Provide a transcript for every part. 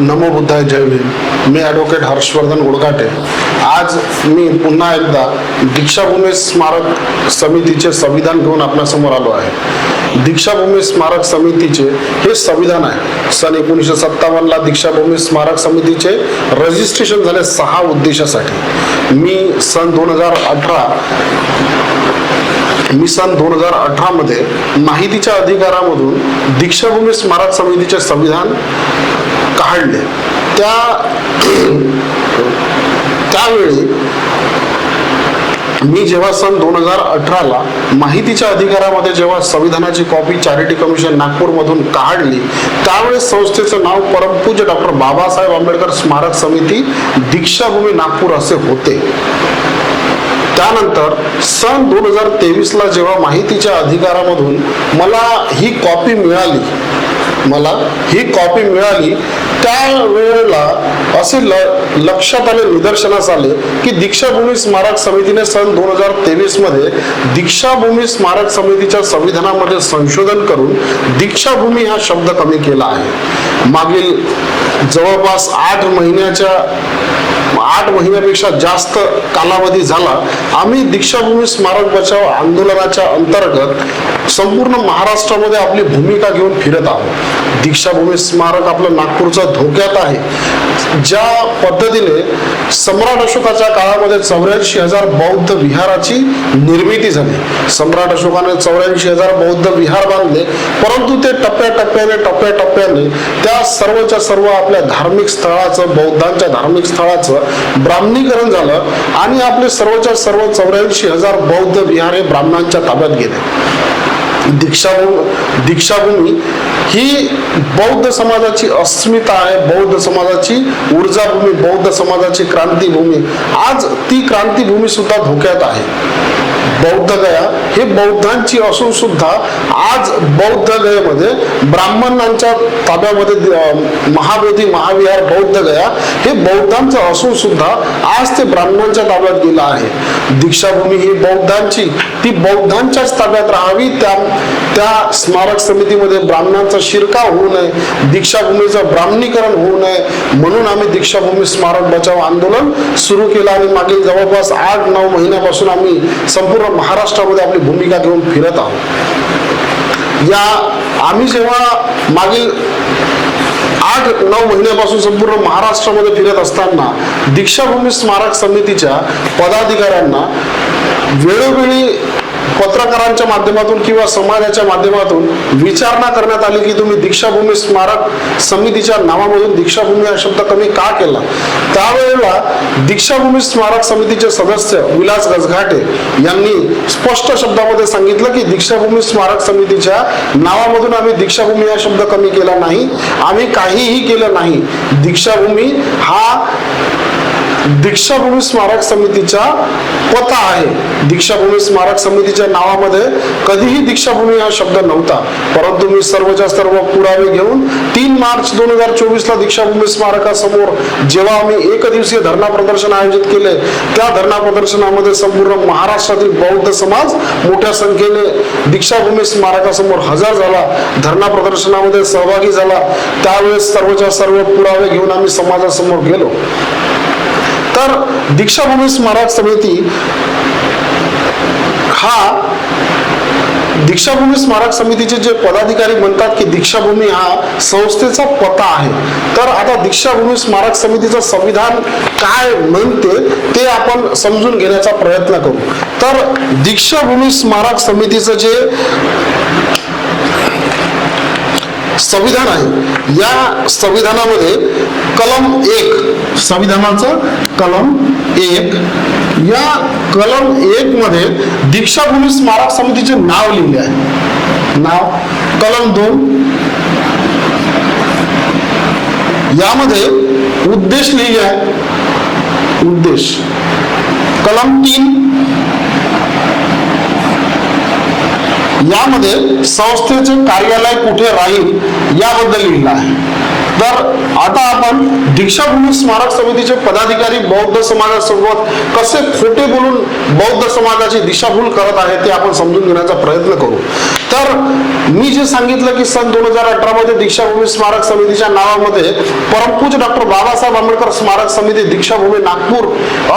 नमो बुद्धाय जय भीम. मी ॲडव्होकेट हर्षवर्धन गुडघाटे आज मी पुन्हा एकदा दीक्षाभूमी स्मारक समितीचे संविधान घेऊन आपल्यासमोर आलो आहे. दीक्षाभूमी स्मारक समितीचे हे संविधान आहे. सन एकोणीसशे सत्तावन्नला दीक्षाभूमी स्मारक समितीचे रजिस्ट्रेशन झाले सहा उद्देशासाठी. मी सन दोन हजार अठरा मी सन दोन हजार अठरामध्ये माहितीच्या अधिकारामधून दीक्षाभूमी स्मारक समितीचे संविधान काढले. त्या त्यावेळी मी जेव्हा सन दोन हजार अठराला माहितीच्या अधिकारामध्ये जेव्हा संविधानाची कॉपी चॅरिटी कमिशन नागपूरमधून काढली त्यावेळेस संस्थेचं नाव परमपूज्य डॉक्टर बाबासाहेब आंबेडकर स्मारक समिती दीक्षाभूमी नागपूर असे होते. त्यानंतर सन दोन हजार तेवीसला जेव्हा माहितीच्या अधिकारामधून मला ही कॉपी मिळाली मला ही कॉपी मिळाली. त्यावेळेला असे ल लक्षात आले निदर्शनास आले की दीक्षाभूमी स्मारक समितीने सन दोन हजार तेवीसमध्ये दीक्षाभूमी स्मारक समितीच्या संविधानामध्ये संशोधन करून दीक्षाभूमी हा शब्द कमी केला आहे. मागील जवळपास आठ महिन्याच्या आठ महिन्यापेक्षा जास्त कालावधी झाला. आम्ही दीक्षाभूमी स्मारक बचाव आंदोलनाच्या अंतर्गत संपूर्ण महाराष्ट्रामध्ये आपली भूमिका घेऊन फिरत आहोत. दीक्षाभूमी स्मारक आपलं नागपूरचं धोक्यात आहे. ज्या पद्धतीने सम्राट अशोकाच्या काळामध्ये चौऱ्याऐंशी हजार बौद्ध विहाराची निर्मिती झाली. सम्राट अशोकाने चौऱ्याऐंशी हजार बौद्ध विहार बांधले परंतु ते टप्प्याटप्प्याने टप्प्याटप्प्याने त्या सर्वच्या सर्व आपल्या धार्मिक स्थळाचं बौद्धांच्या धार्मिक स्थळाचं ब्राह्मणीकरण झालं आणि आपले सर्वच्या सर्व चौऱ्याऐंशी हजार बौद्ध विहार हे ब्राह्मणांच्या ताब्यात गेले. दीक्षाभूमी दीक्षाभूमी ही बौद्ध समाजाची अस्मिता आहे बौद्ध समाजाची ऊर्जाभूमी बौद्ध समाजाची क्रांतीभूमी. आज ती क्रांतीभूमी सुद्धा धोक्यात आहे. बौद्ध गया हे बौद्धांची असून सुद्धा आज बौद्ध गयेमध्ये ब्राह्मणांच्या ताब्यामध्ये महाबोधी महाविहार बौद्ध गया हे बौद्धांचं असून सुद्धा आज ते ब्राह्मणांच्या ताब्यात गेलं आहे. दीक्षाभूमी ही बौद्धांची ती बौद्धांच्याच ताब्यात राहावी त्या त्या स्मारक समितीमध्ये ब्राह्मणांचा शिरकाव होऊ नये दीक्षाभूमीचं ब्राह्मणीकरण होऊ नये म्हणून आम्ही दीक्षाभूमी स्मारक बचाव आंदोलन सुरू केलं आणि मागील जवळपास आठ नऊ महिन्यापासून आम्ही संपूर्ण महाराष्ट्रामध्ये आपली भूमिका घेऊन फिरत आहोत. या आम्ही जेव्हा मागील आठ नऊ महिन्यापासून संपूर्ण महाराष्ट्रामध्ये फिरत असताना दीक्षाभूमी स्मारक समितीच्या पदाधिकाऱ्यांना वेळोवेळी पत्रकारांच्या माध्यमातून किंवा समाजाच्या माध्यमातून विचारणा करण्यात आली की तुम्ही दीक्षाभूमी स्मारक समितीच्या नावामधून दीक्षाभूमी हा शब्द कमी का केला? त्यावेळेला दीक्षाभूमी स्मारक समितीचे सदस्य विलास गजघाटे यांनी स्पष्ट शब्दामध्ये सांगितलं की दीक्षाभूमी स्मारक समितीच्या नावामधून आम्ही दीक्षाभूमी हा शब्द कमी केला नाही. आम्ही काहीही केलं नाही. दीक्षाभूमी हा दीक्षाभूमी स्मारक समितीचा पता आहे. दीक्षाभूमी स्मारक समितीच्या नावामध्ये कधीही दीक्षाभूमी हा शब्द नव्हता. परंतु मी सर्वच्या सर्व पुरावे घेऊन तीन मार्च दोन हजार चोवीस ला दीक्षाभूमी स्मारकासमोर जेव्हा आम्ही एक दिवसीय धरणा प्रदर्शन आयोजित केले त्या धरणा प्रदर्शनामध्ये संपूर्ण महाराष्ट्रातील बौद्ध समाज मोठ्या संख्येने दीक्षाभूमी स्मारकासमोर हजर झाला धरणा प्रदर्शनामध्ये सहभागी झाला. त्यावेळेस सर्वच्या सर्व पुरावे घेऊन आम्ही समाजासमोर गेलो. तर दीक्षाभूमी स्मारक समिती हा दीक्षाभूमी स्मारक समितीचे जे पदाधिकारी म्हणतात की दीक्षाभूमी हा संस्थेचा पता आहे. तर आता दीक्षाभूमी स्मारक समितीचं संविधान काय म्हणते ते आपण समजून घेण्याचा प्रयत्न करू. तर दीक्षाभूमी स्मारक समितीचं जे संविधान आहे. या संविधानामध्ये कलम एक संविधानाचं कलम एक या कलम एक मध्ये दीक्षाभूमी स्मारक समितीचे नाव लिहिले आहे. नाव कलम दोन. यामध्ये उद्देश लिहिले आहे. उद्देश. कलम तीन यामध्ये संस्थेचे कार्यालय कुठे राहील याबद्दल लिहिलं आहे. तर आता आपण दीक्षाभूमी स्मारक समितीचे पदाधिकारी बौद्ध समाजासोबत कसे खोटे बोलून बौद्ध समाजाची दिशाभूल करत आहे ते आपण समजून घेण्याचा प्रयत्न करू. तर मी जे सांगितलं की सन दोन हजार अठरा मध्ये दीक्षाभूमी स्मारक समितीच्या नावामध्ये परमपूज डॉक्टर बाबासाहेब आंबेडकर स्मारक समिती दीक्षाभूमी नागपूर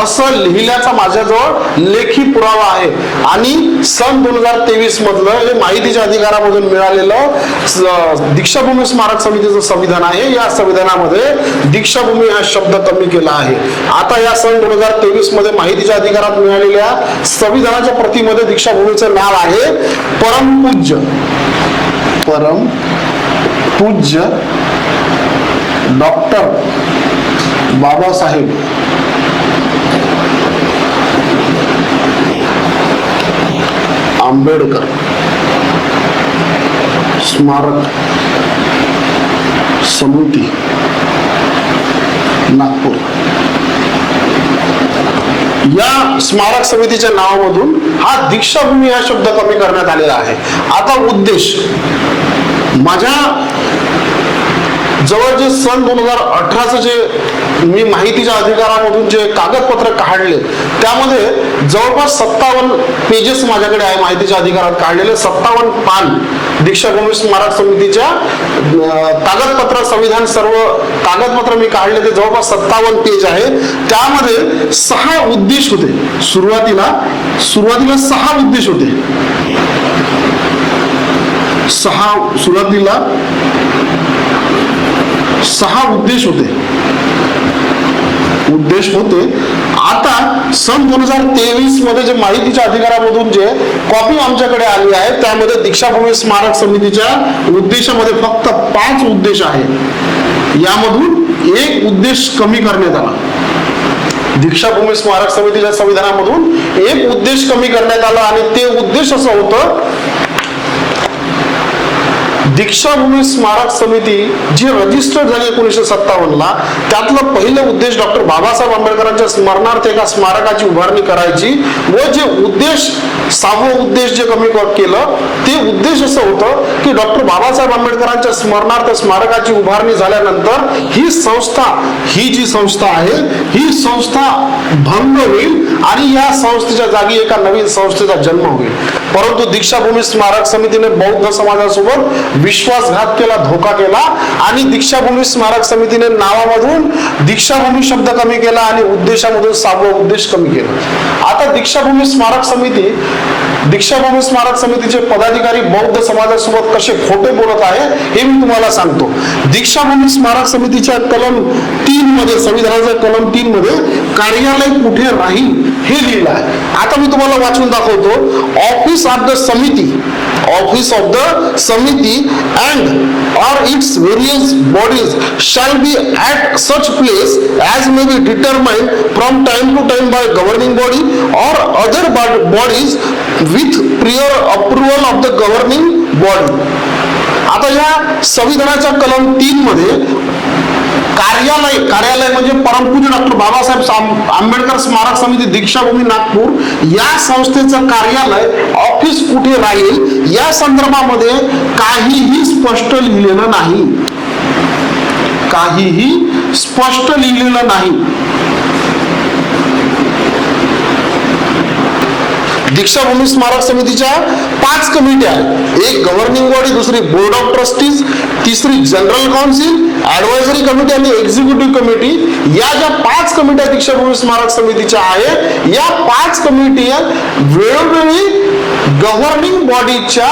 असं लिहिल्याचा माझ्याजवळ लेखी पुरावा आहे. आणि सन दोन हजार तेवीस मधलं हे माहितीच्या अधिकारामधून मिळालेलं दीक्षाभूमी स्मारक समितीचं संविधान आहे. या संविधानामध्ये दीक्षाभूमी हा शब्द कमी केला आहे. आता या सन दोन हजार तेवीसमध्ये माहितीच्या अधिकारात मिळालेल्या संविधानाच्या प्रतीमध्ये दीक्षाभूमीचं नाव आहे परमपूज्य. परम पूज्य डॉक्टर बाबासाहेब. आंबेडकर. स्मारक. समिती नागपूर. या स्मारक समितीच्या नावामधून हा दीक्षाभूमी हा शब्द कमी करण्यात आलेला आहे. आता उद्देश माझ्या जवळ जे सन दोन हजार अठराचं जे मी माहितीच्या अधिकारामधून जे कागदपत्र काढले त्यामध्ये जवळपास सत्तावन्न पेजेस माझ्याकडे आहे माहितीच्या अधिकारात काढलेले सत्तावन्न पान दीक्षाभूमी स्मारक समितीच्या कागदपत्र संविधान सर्व कागदपत्र मी काढले ते जवळपास सत्तावन्न पेज आहे. त्यामध्ये सहा उद्देश होते. सुरुवातीला सुरुवातीला सहा उद्देश होते. सहा सुरुवातीला सहा उद्देश होते. उद्देश होते. आता सन दोन हजार तेवीसमध्ये जे माहितीच्या अधिकारामधून जे कॉपी आमच्याकडे आली आहे त्यामध्ये दीक्षाभूमी स्मारक समितीच्या उद्देशामध्ये फक्त पाच उद्देश आहे यामधून एक उद्देश कमी करण्यात आला. दीक्षाभूमी स्मारक समितीच्या संविधानामधून एक उद्देश कमी करण्यात आला आणि ते उद्देश असं होतं दीक्षाभूमी स्मारक समिती जी रजिस्टर्ड झाली एकोणीसशे सत्तावन्नला त्यातलं पहिलं उद्देश डॉक्टर बाबासाहेब आंबेडकरांच्या स्मरणार्थ एका स्मारकाची उभारणी करायची व जे उद्देश सहावं उद्देश जे कमी केलं ते उद्देश असं होतं की डॉक्टर बाबासाहेब आंबेडकरांच्या स्मरणार्थ स्मारकाची उभारणी झाल्यानंतर ही संस्था ही जी संस्था आहे ही संस्था भंग होईल आणि या संस्थेच्या जागी एका नवीन संस्थेचा जन्म होईल. परंतु दीक्षाभूमी स्मारक समितीने बौद्ध समाजासोबत विश्वासघात केला धोका केला आणि दीक्षाभूमी स्मारक समितीने नावामधून दीक्षाभूमी शब्द कमी केला आणि उद्देशामधून सहावा उद्देश कमी केला. आता दीक्षाभूमी स्मारक समिती दीक्षाभूमी स्मारक समितीचे पदाधिकारी बौद्ध समाजासोबत कसे खोटे बोलत आहे हे मी तुम्हाला सांगतो. दीक्षाभूमी स्मारक समितीच्या कलम तीन मध्ये संविधानाच्या कलम तीन मध्ये कार्यालय कुठे राहील हे लिहिलं आहे. आता मी तुम्हाला वाचून दाखवतो. Office office of the samiti office of the samiti and or its various bodies shall be at such place as may be determine from time to time by governing body or other bodies with prior approval of the governing body आता या संविधानाच्या कलम तीन मध्ये कार्यालय कार्यालय म्हणजे परमपूज्य डॉक्टर बाबासाहेब आंबेडकर स्मारक समिती दीक्षाभूमी नागपूर. या संस्थेचं कार्यालय ऑफिस कुठे राहील? या संदर्भामध्ये काहीही स्पष्ट लिहिलेलं नाही. काहीही स्पष्ट लिहिलेलं नाही. दीक्षाभूमी स्मारक समितीच्या पाच कमिट्या आहेत. एक गव्हर्निंग बॉडी दुसरी बोर्ड ऑफ ट्रस्टीज तिसरी जनरल काउन्सिल ऍडवायझरी कमिटी आणि एक्झिक्युटिव्ह कमिटी या ज्या पाच कमिट्या दीक्षाभूमी स्मारक समितीच्या आहेत या पाच कमिटी वेळोवेळी गव्हर्निंग बॉडीच्या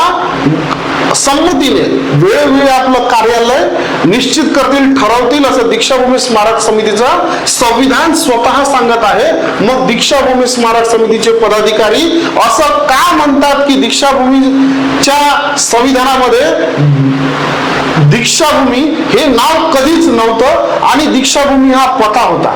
संमतीने वेळोवेळी आपलं कार्यालय निश्चित करतील ठरवतील असं दीक्षाभूमी स्मारक समितीचं संविधान स्वतः सांगत आहे. मग दीक्षाभूमी स्मारक समितीचे पदाधिकारी असं का म्हणतात की दीक्षाभूमीच्या संविधानामध्ये दीक्षाभूमी हे नाव कधीच नव्हतं आणि दीक्षाभूमी हा पता होता.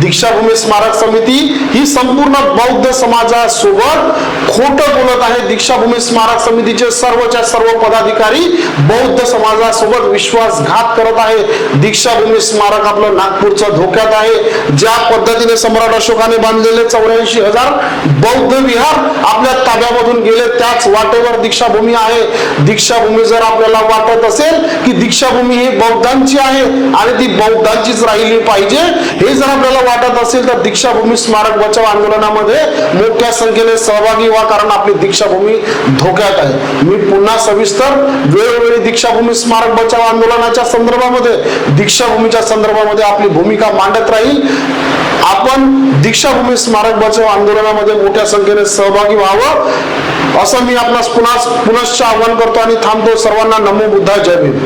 दीक्षाभूमी स्मारक समिती ही संपूर्ण बौद्ध समाजासोबत खोटं बोलत आहे. दीक्षाभूमी स्मारक समितीचे सर्वच्या सर्व पदाधिकारी बौद्ध समाजासोबत विश्वासघात करत आहे. दीक्षाभूमी स्मारक आपलं नागपूरचं धोक्यात आहे. ज्या पद्धतीने सम्राट अशोकाने बांधलेले चौऱ्याऐंशी हजार बौद्ध विहार आपल्या ताब्यामधून गेले त्याच वाटेवर दीक्षाभूमी आहे. दीक्षाभूमी जर आपल्याला वाटत असेल की दीक्षाभूमी ही बौद्धांची आहे आणि ती बौद्धांचीच राहिली पाहिजे. हे जर आपल्याला वाटत असेल तर दीक्षाभूमी स्मारक बचाव आंदोलनामध्ये मोठ्या संख्येने सहभागी व्हा कारण आपली दीक्षाभूमी धोक्यात आहे. मी पुन्हा सविस्तर वेळोवेळी दीक्षाभूमी स्मारक बचाव आंदोलनाच्या संदर्भामध्ये दीक्षाभूमीच्या संदर्भामध्ये आपली भूमिका मांडत राहील. आपण दीक्षाभूमी स्मारक बचाव आंदोलनामध्ये मोठ्या संख्येने सहभागी व्हावं असं मी आपणास पुन्हा पुनश्च आवाहन करतो आणि थांबतो. सर्वांना नमो बुद्धा जय भीम.